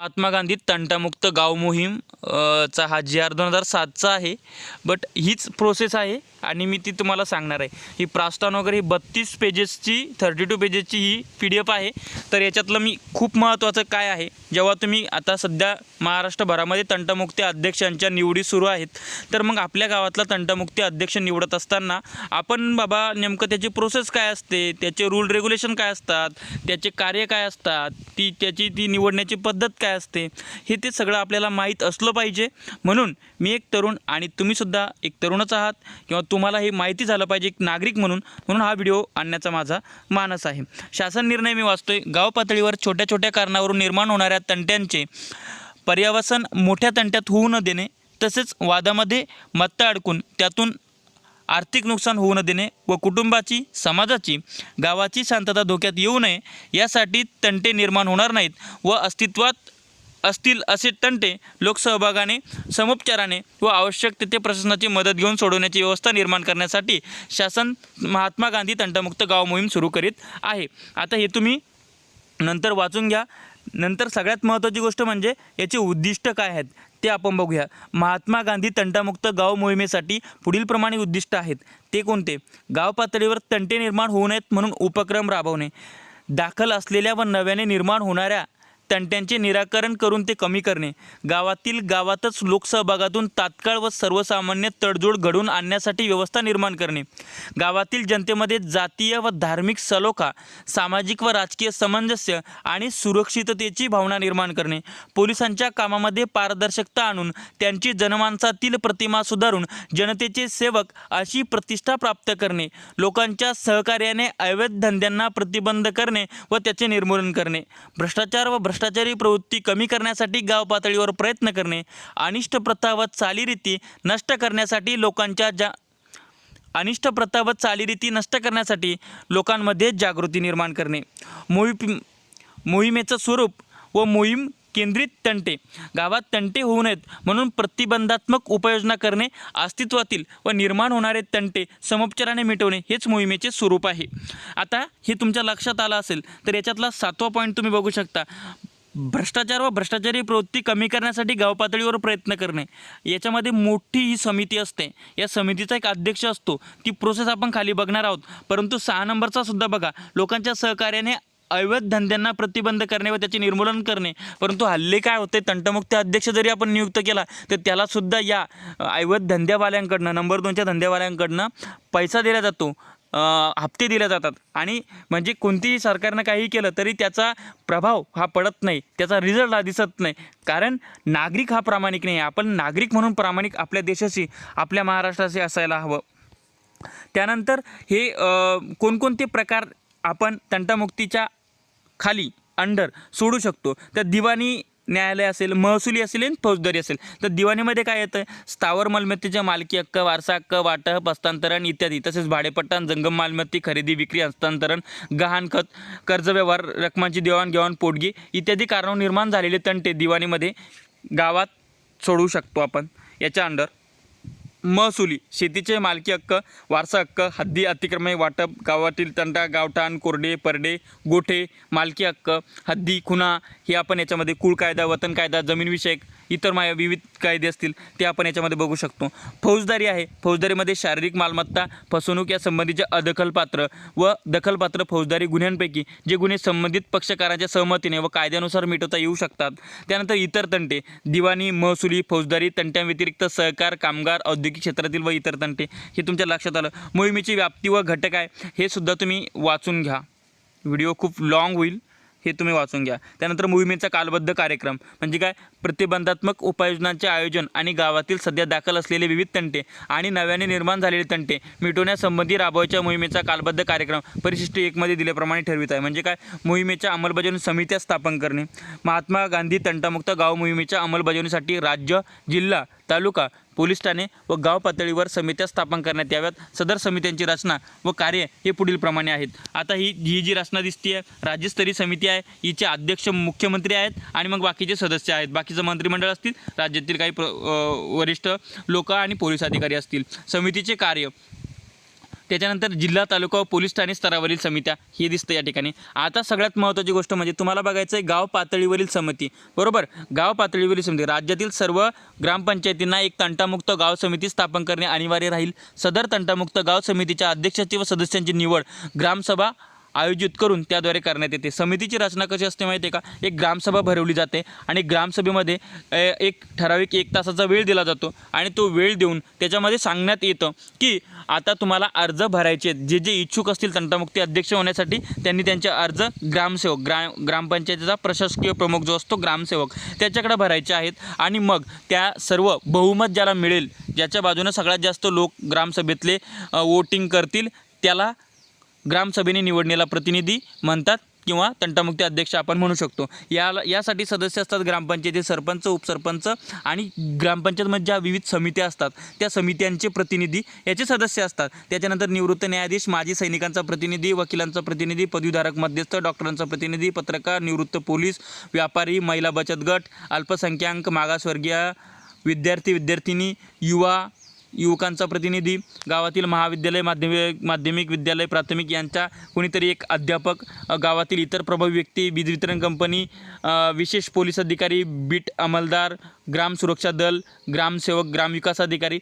महात्मा गांधी तंटामुक्त गाव मोहीम चा हा जी आर दोन हजार सातचा आहे. बट हीच प्रोसेस आहे आणि मी ती तुम्हाला सांगणार आहे. ही प्रास्थान वगैरे ही बत्तीस पेजेसची थर्टी टू पेजेसची ही पी डी एफ आहे. तर याच्यातलं मी खूप महत्त्वाचं काय आहे? जेव्हा तुम्ही आता सध्या महाराष्ट्रभरामध्ये तंटमुक्ती अध्यक्षांच्या निवडी सुरू आहेत तर मग आपल्या गावातला तंटमुक्ती अध्यक्ष निवडत असताना आपण बाबा नेमकं त्याची प्रोसेस काय असते? त्याचे रूल रेग्युलेशन काय असतात? त्याचे कार्य काय असतात? ती त्याची ती निवडण्याची पद्धत काय असते? हे ते सगळं आपल्याला माहीत असलं पाहिजे. म्हणून मी एक तरुण आणि तुम्हीसुद्धा एक तरुणच आहात किंवा तुम्हाला हे माहिती झालं पाहिजे एक नागरिक म्हणून. म्हणून हा व्हिडिओ आणण्याचा माझा मानस आहे. शासन निर्णय मी वाचतोय. गाव पातळीवर छोट्या छोट्या कारणावरून निर्माण होणाऱ्या तंट्यांचे पर्यावसन मोठ्या तंट्यात होऊ न देणे तसेच वादामध्ये मत्ता अडकून त्यातून आर्थिक नुकसान होऊ न देणे व कुटुंबाची समाजाची गावाची शांतता धोक्यात येऊ नये यासाठी तंटे निर्माण होणार नाहीत व अस्तित्वात असतील असे तंटे लोकसहभागाने समुपचाराने व आवश्यक तिथे प्रशासनाची मदत घेऊन सोडवण्याची व्यवस्था निर्माण करण्यासाठी शासन महात्मा गांधी तंटमुक्त गाव मोहीम सुरू करीत आहे. आता हे तुम्ही नंतर वाचून घ्या. नंतर सगळ्यात महत्त्वाची गोष्ट म्हणजे याचे उद्दिष्ट काय आहेत ते आपण बघूया. महात्मा गांधी तंटामुक्त गाव मोहिमेसाठी पुढीलप्रमाणे उद्दिष्ट आहेत. ते कोणते? गाव पातळीवर तंटे निर्माण होऊ नयेत म्हणून उपक्रम राबवणे. दाखल असलेल्या व नव्याने निर्माण होणाऱ्या तंट्यांचे निराकरण करून ते कमी करणे. गावातील गावातच लोकसहभागातून तात्काळ व सर्वसामान्य तडजोड घडवून आणण्यासाठी व्यवस्था निर्माण करणे. गावातील जनतेमध्ये जातीय व धार्मिक सलोखा सामाजिक व राजकीय सामंजस्य आणि सुरक्षिततेची भावना निर्माण करणे. पोलिसांच्या कामामध्ये पारदर्शकता आणून त्यांची जनमानसातील प्रतिमा सुधारून जनतेचे सेवक अशी प्रतिष्ठा प्राप्त करणे. लोकांच्या सहकार्याने अवैध धंद्यांना प्रतिबंध करणे व त्याचे निर्मूलन करणे. भ्रष्टाचार व भ्रष्टाचारी प्रवृत्ती कमी करण्यासाठी गाव पातळीवर प्रयत्न करणे अनिष्ट प्रथा व चालीरीती नष्ट करण्यासाठी लोकांच्या जा अनिष्ट प्रथा व चालीरीती नष्ट करण्यासाठी लोकांमध्ये जागृती निर्माण करणे. मोहिम मोहिमेचं स्वरूप व मोहीम केंद्रित तंटे गावात तंटे होऊ नयेत म्हणून प्रतिबंधात्मक उपाययोजना करणे अस्तित्वातील व निर्माण होणारे तंटे समोपचाराने मिटवणे हेच मोहिमेचे स्वरूप आहे. आता हे तुमच्या लक्षात आलं असेल तर याच्यातला सातवा पॉईंट तुम्ही बघू शकता. भ्रष्टाचार व भ्रष्टाचारी प्रवृत्ती कमी करण्यासाठी गाव पातळीवर प्रयत्न करणे. याच्यामध्ये मोठी ही समिती असते. या समितीचा एक अध्यक्ष असतो. ती प्रोसेस आपण खाली बघणार आहोत. परंतु सहा नंबरचा सुद्धा बघा. लोकांच्या सहकार्याने अवैध धंद्यांना प्रतिबंध करणे व त्याचे निर्मूलन करणे. परंतु हल्ली काय होते? तंटमुक्त अध्यक्ष जरी आपण नियुक्त केला तर त्यालासुद्धा या अवैध धंद्यावाल्यांकडनं नंबर दोनच्या धंद्यावाल्यांकडनं पैसा दिला जातो. हप्ते दिले जातात. आणि म्हणजे कोणतीही सरकारनं काही केलं तरी त्याचा प्रभाव हा पडत नाही. त्याचा रिझल्ट हा दिसत नाही. कारण नागरिक हा प्रामाणिक नाही. आहे. आपण नागरिक म्हणून प्रामाणिक आपल्या देशाशी आपल्या महाराष्ट्राशी असायला हवं. त्यानंतर हे कोणकोणते प्रकार आपण तंटामुक्तीच्या खाली अंडर सोडू शकतो. तर दिवाणी न्यायालय असेल महसुली असेल आणि फौजदारी असेल. तर दिवाणीमध्ये काय येतं स्थावर मालमत्तेच्या मालकी हक्क वारसा हक्क वाटप हस्तांतरण इत्यादी. तसेच भाडेपट्टा जंगम मालमत्ती खरेदी विक्री हस्तांतरण गहाणखत कर्ज व्यवहार रकमांची देवाणघेवाण पोटगी इत्यादी कारणं निर्माण झालेले तंटे दिवाणीमध्ये गावात सोडवू शकतो आपण. याच्या अंडर महसुली शेतीचे मालकी हक्क वारसा हक्क हद्दी अतिक्रमणे वाटप गावातील तंटा गावठाण कोरडे परडे गोठे मालकी हक्क हद्दी खुणा हे आपण याच्यामध्ये कुळ कायदा वतन कायदा जमीनविषयक इतर मा विविध कायदे असतील ते आपण याच्यामध्ये बघू शकतो. फौजदारी आहे. फौजदारीमध्ये शारीरिक मालमत्ता फसवणूक या संबंधीचे अदखलपात्र व दखलपात्र फौजदारी गुन्ह्यांपैकी जे गुन्हे संबंधित पक्षकारांच्या सहमतीने व कायद्यानुसार मिटवता येऊ शकतात. त्यानंतर इतर तंटे दिवाणी महसुली फौजदारी तंट्यांव्यतिरिक्त सहकार कामगार औद्योगिक क्षेत्रातील व इतर तंटे हे तुमच्या लक्षात आलं. मोहिमेची व्याप्ती व घटक आहे हे सुद्धा तुम्ही वाचून घ्या. व्हिडिओ खूप लाँग होईल. हे तुम्ही वाचून घ्या. त्यानंतर मोहिमेचा कालबद्ध कार्यक्रम. म्हणजे काय? प्रतिबंधात्मक उपाययोजनांचे आयोजन आणि गावातील सध्या दाखल असलेले विविध तंटे आणि नव्याने निर्माण झालेले तंटे मिटवण्यासंबंधी राबवायच्या मोहिमेचा कालबद्ध कार्यक्रम परिशिष्ट एकमध्ये दिल्याप्रमाणे ठरवित आहे. म्हणजे काय? मोहिमेच्या अंमलबजावणी समित्या स्थापन करणे. महात्मा गांधी तंटामुक्त गाव मोहिमेच्या अंमलबजावणीसाठी राज्य जिल्हा तालुका पोलीस ठाणे व गाव पातळीवर समित्या स्थापन करण्यात याव्यात. सदर समित्यांची रचना व कार्य हे पुढीलप्रमाणे आहेत. आता ही ही जी रचना दिसते आहे राज्यस्तरीय समिती आहे हिचे अध्यक्ष मुख्यमंत्री आहेत आणि मग बाकीचे सदस्य आहेत. बाकीचं मंत्रिमंडळ असतील राज्यातील काही प्र वरिष्ठ लोक आणि पोलीस अधिकारी असतील. समितीचे कार्य त्याच्यानंतर जिल्हा तालुका व पोलीस ठाणे स्तरावरील समित्या हे दिसतं या ठिकाणी. आता सगळ्यात महत्त्वाची गोष्ट म्हणजे तुम्हाला बघायचं आहे गाव पातळीवरील समिती. बरोबर? गाव पातळीवरील समिती. राज्यातील सर्व ग्रामपंचायतींना एक तंटामुक्त गाव समिती स्थापन करणे अनिवार्य राहील. सदर तंटामुक्त गाव समितीच्या अध्यक्षाची व सदस्यांची निवड ग्रामसभा आयोजित करून त्याद्वारे करण्यात येते. समितीची रचना कशी असते माहिती आहे का? एक ग्रामसभा भरवली जाते आणि ग्रामसभेमध्ये एक ठराविक एक तासाचा वेळ दिला जातो आणि तो वेळ देऊन त्याच्यामध्ये सांगण्यात येतं की आता तुम्हाला अर्ज भरायचे जे जे इच्छुक असतील तंटामुक्ती अध्यक्ष होण्यासाठी त्यांनी त्यांचे अर्ज ग्रामसेवक ग्रा ग्रामपंचायतीचा प्रशासकीय प्रमुख जो असतो ग्रामसेवक त्याच्याकडे भरायचे आहेत आणि मग त्या सर्व बहुमत ज्याला मिळेल ज्याच्या बाजूनं सगळ्यात जास्त लोक ग्रामसभेतले वोटिंग करतील त्याला ग्रामसभेने निवडलेला प्रतिनिधी म्हणतात किंवा तंटामुक्ती अध्यक्ष आपण म्हणू शकतो. याला यासाठी सदस्य असतात ग्रामपंचायती सरपंच उपसरपंच आणि ग्रामपंचायतमध्ये ज्या विविध समित्या असतात त्या समित्यांचे प्रतिनिधी याचे सदस्य असतात. त्याच्यानंतर निवृत्त न्यायाधीश माजी सैनिकांचा प्रतिनिधी वकिलांचा प्रतिनिधी पदवीधारक मध्यस्थ डॉक्टरांचा प्रतिनिधी पत्रकार निवृत्त पोलीस व्यापारी महिला बचत गट अल्पसंख्याक मागासवर्गीय विद्यार्थी विद्यार्थिनी युवा युवकांचा प्रतिनिधी गावातील महाविद्यालय माध्यमिक माध्यमिक विद्यालय प्राथमिक यांचा कुणीतरी एक अध्यापक गावातील इतर प्रभावी व्यक्ती वीज वितरण कंपनी विशेष पोलीस अधिकारी बीट अंमलदार ग्राम सुरक्षा दल ग्रामसेवक ग्रामविकास अधिकारी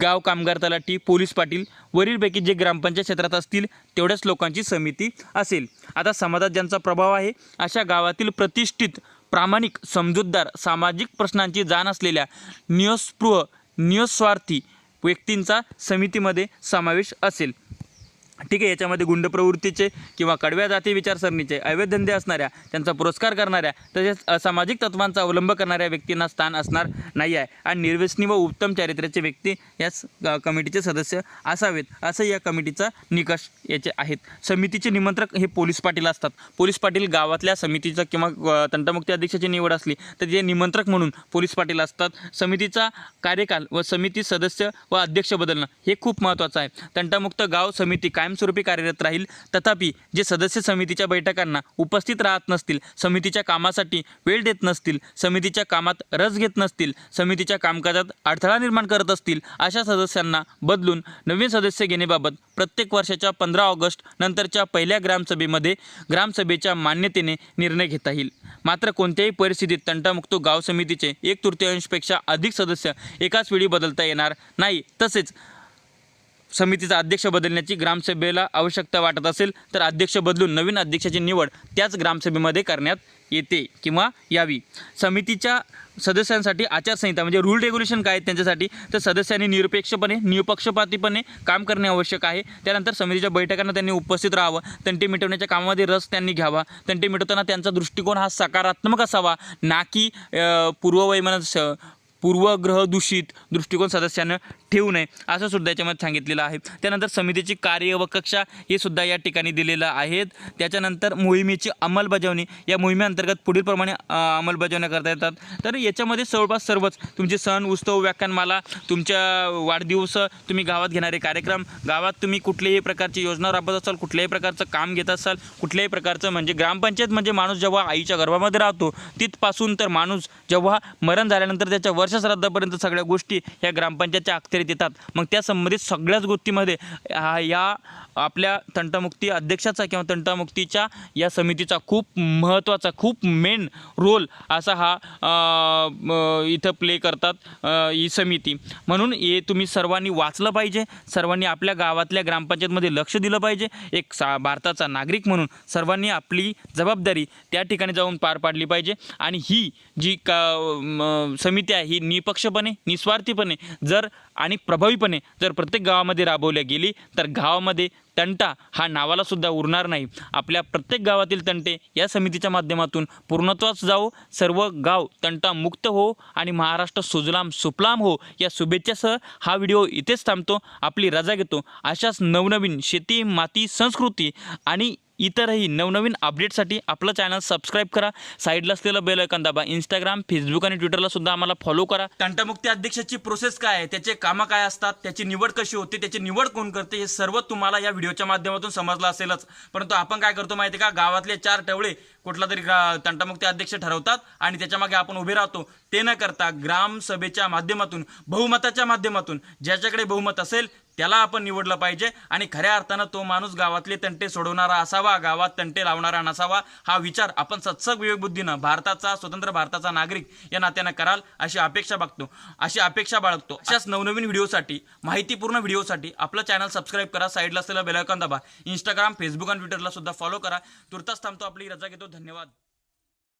गाव कामगार तलाठी पोलीस पाटील वरीलपैकी जे ग्रामपंचायत क्षेत्रात असतील तेवढ्याच लोकांची समिती असेल. आता समाजात ज्यांचा प्रभाव आहे अशा गावातील प्रतिष्ठित प्रामाणिक समजूतदार सामाजिक प्रश्नांची जाण असलेल्या नियस्पृह नियस्वार्थी व्यक्तींचा समितीमध्ये समावेश असेल. ठीक आहे याच्यामध्ये गुंड प्रवृत्तीचे किंवा कडव्या जाती विचारसरणीचे अवैध धंदे असणाऱ्या त्यांचा पुरस्कार करणाऱ्या तसेच असामाजिक तत्वांचा अवलंब करणाऱ्या व्यक्तींना स्थान असणार नाही आहे. आणि निर्व्यसनी व उत्तम चारित्र्याचे व्यक्ती याच कमिटीचे सदस्य असावेत असं या कमिटीचा निकष याचे आहेत. समितीचे निमंत्रक हे पोलीस पाटील असतात. पोलीस पाटील गावातल्या समितीचा किंवा तंटमुक्ती अध्यक्षाची निवड असली तर ते निमंत्रक म्हणून पोलीस पाटील असतात. समितीचा कार्यकाल व समिती सदस्य व अध्यक्ष बदलणं हे खूप महत्त्वाचं आहे. तंटामुक्त गाव समिती कायम कायमस्वरूपी कार्यरत राहील. तथापि जे सदस्य समितीच्या बैठकांना उपस्थित राहत नसतील समितीच्या कामासाठी वेळ देत नसतील समितीच्या कामात रस घेत नसतील समितीच्या कामकाजात अडथळा निर्माण करत असतील अशा सदस्यांना बदलून नवीन सदस्य घेण्याबाबत प्रत्येक वर्षाच्या पंधरा ऑगस्ट नंतरच्या पहिल्या ग्रामसभेमध्ये ग्रामसभेच्या मान्यतेने निर्णय घेता येईल. मात्र कोणत्याही परिस्थितीत तंटामुक्त गाव समितीचे एक तृतीयांशपेक्षा अधिक सदस्य एकाच वेळी बदलता येणार नाही. तसेच समितीचा अध्यक्ष बदलण्याची ग्रामसभेला आवश्यकता वाटत असेल तर अध्यक्ष बदलून नवीन अध्यक्षाची निवड त्याच ग्रामसभेमध्ये करण्यात येते किंवा यावी. समितीच्या सदस्यांसाठी आचारसंहिता म्हणजे रूल रेग्युलेशन काय आहेत त्यांच्यासाठी तर सदस्यांनी निरपेक्षपणे निपक्षपातीपणे काम करणे आवश्यक आहे. त्यानंतर समितीच्या बैठकांना त्यांनी उपस्थित राहावं तंटे मिटवण्याच्या कामामध्ये रस त्यांनी घ्यावा. तंटे मिटवताना त्यांचा दृष्टिकोन हा सकारात्मक असावा ना की अ, पूर्ववैमन पूर्वग्रह दूषित दृष्टिकोन सदस्यांना ठेवू नये असं सुद्धा याच्यामध्ये सांगितलेलं आहे. त्यानंतर समितीची कार्य व कक्षा हे सुद्धा या ठिकाणी दिलेलं आहेत. त्याच्यानंतर मोहिमेची अंमलबजावणी या मोहिमेअंतर्गत पुढीलप्रमाणे अंमलबजावण्या करता येतात. तर याच्यामध्ये जवळपास सर्वच तुमचे सण उत्सव व्याख्यानमाला तुमच्या वाढदिवस तुम्ही गावात घेणारे कार्यक्रम गावात तुम्ही कुठल्याही प्रकारची योजना राबवत असाल कुठल्याही प्रकारचं काम घेत असाल कुठल्याही प्रकारचं म्हणजे ग्रामपंचायत म्हणजे माणूस जेव्हा आईच्या गर्भामध्ये राहतो तिथपासून तर माणूस जेव्हा मरण झाल्यानंतर त्याच्या वर्षश्राद्धापर्यंत सगळ्या गोष्टी या ग्रामपंचायतच्या अखत्यारीत देतात. मग त्या संबंधित सगळ्याच गोष्टीमध्ये हा या आपल्या तंटामुक्ती अध्यक्षाचा किंवा तंटामुक्तीच्या या समितीचा खूप महत्त्वाचा खूप मेन रोल असा हा इथं प्ले करतात ही समिती. म्हणून हे तुम्ही सर्वांनी वाचलं पाहिजे सर्वांनी आपल्या गावातल्या ग्रामपंचायतमध्ये लक्ष दिलं पाहिजे. एक सा भारताचा नागरिक म्हणून सर्वांनी आपली जबाबदारी त्या ठिकाणी जाऊन पार पाडली पाहिजे. आणि ही जी का समिती आहे ही निपक्षपणे निस्वार्थीपणे जर आणि प्रभावीपणे जर प्रत्येक गावामध्ये राबवल्या गेली तर गावामध्ये तंटा हा नावाला सुद्धा उरणार नाही. आपल्या प्रत्येक गावातील तंटे या समितीच्या माध्यमातून पूर्णत्वास जावो सर्व गाव तंटा मुक्त हो आणि महाराष्ट्र सुजलाम सुफलाम हो या शुभेच्छासह हा व्हिडिओ इथेच थांबतो. आपली रजा घेतो. अशाच नवनवीन शेती माती संस्कृती आणि इतरही नवनवीन अपडेटसाठी आपलं चॅनल सबस्क्राईब करा. साईडला असलेलं बेल ऐकन दाबा. इंस्टाग्राम फेसबुक आणि ट्विटरला सुद्धा आम्हाला फॉलो करा. तंटामुक्ती अध्यक्षाची प्रोसेस काय आहे? त्याचे कामं काय असतात? त्याची निवड कशी होते? त्याची निवड कोण करते? हे सर्व तुम्हाला या व्हिडिओच्या माध्यमातून समजलं असेलच. परंतु आपण काय करतो माहिती आहे का? गावातले चार टवळे कुठला तरी तंटामुक्ती अध्यक्ष ठरवतात आणि त्याच्यामागे आपण उभे राहतो. ते न करता ग्रामसभेच्या माध्यमातून बहुमताच्या माध्यमातून ज्याच्याकडे बहुमत असेल त्याला आपण निवडलं पाहिजे आणि खऱ्या अर्थानं तो माणूस गावातले तंटे सोडवणारा असावा गावात तंटे लावणारा नसावा हा विचार आपण सत्सग विवेकबुद्धीनं भारताचा स्वतंत्र भारताचा नागरिक या नात्यानं कराल अशी अपेक्षा बघतो अशी अपेक्षा बाळगतो. अशाच नवनवीन व्हिडिओसाठी माहितीपूर्ण व्हिडिओसाठी आपलं चॅनल सबस्क्राईब करा साईडला असलेला बेलायकॉन दाबा. इंस्टाग्राम फेसबुक आणि ट्विटरला सुद्धा फॉलो करा. तुर्तास थांबतो आपली रजा घेतो. धन्यवाद.